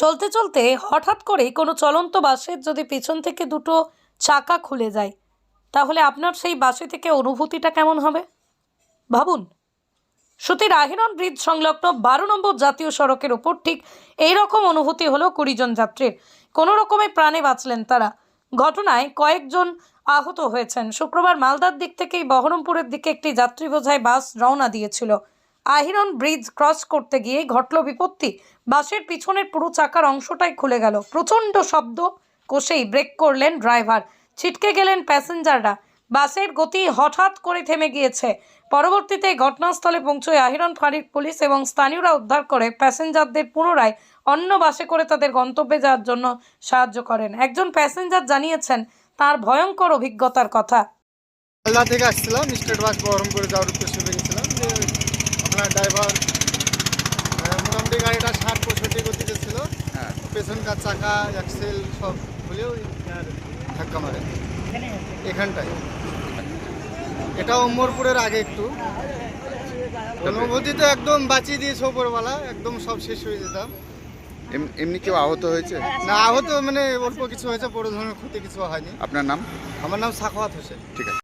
চলতে চলতে হঠাৎ করে কোনো চলন্ত বাসের যদি পেছন থেকে দুটো চাকা খুলে যায়, তাহলে আপনার সেই বাসে থেকে অনুভূতিটা কেমন হবে? ভাবুন। সুতির আহিরন ব্রিজ সংলগ্ন বারো নম্বর জাতীয় সড়কের ওপর ঠিক এই রকম অনুভূতি হলো কুড়িজন যাত্রীর। কোনো রকমে প্রাণে বাঁচলেন তারা। ঘটনায় কয়েকজন আহত হয়েছেন। শুক্রবার মালদার দিক থেকেই বহরমপুরের দিকে একটি যাত্রী বোঝায় বাস রওনা দিয়েছিল। আহিরন ব্রিজ ক্রস করতে গিয়ে ঘটল বিপত্তি। বাসের পিছনের পুরো চাকার অংশটাই খুলে গেল। প্রচণ্ড শব্দ কষেই ব্রেক করলেন ড্রাইভার। ছিটকে গেলেন প্যাসেঞ্জাররা। বাসের গতি হঠাৎ করে থেমে গিয়েছে। পরবর্তীতে ঘটনাস্থলে পৌঁছয় আহিরন ফাঁড়ির পুলিশ এবং স্থানীয়রা উদ্ধার করে প্যাসেঞ্জারদের পুনরায় অন্য বাসে করে তাদের গন্তব্যে যাওয়ার জন্য সাহায্য করেন। একজন প্যাসেঞ্জার জানিয়েছেন, তার ভয়ঙ্কর অভিজ্ঞতার কথা। থেকে আসছিলাম, স্টেট বাস বহরমপুরে যাওয়ার উদ্দেশ্যে বেরিয়েছিলাম। আপনার ড্রাইভার মোটামুটি গাড়িটা ষাট পঁয়ষট্টি গতিতে ছিল। পেছনকার চাকা অ্যাক্সেল সব খুলে ওই ধাক্কা মারে। এখানটায়। এটা ওমরপুরের আগে একটু। অনুভূতি তো একদম বাঁচিয়ে দিয়েছে ওপরওয়ালা একদম সব শেষ হয়ে যেতাম। এম- এমনি কেউ আহত হয়েছে? না আহত মানে অল্প কিছু হয়েছে বড় ধরনের ক্ষতি কিছু হয়নি। আপনার নাম? আমার নাম সাখাওয়াত হোসেন। ঠিক আছে।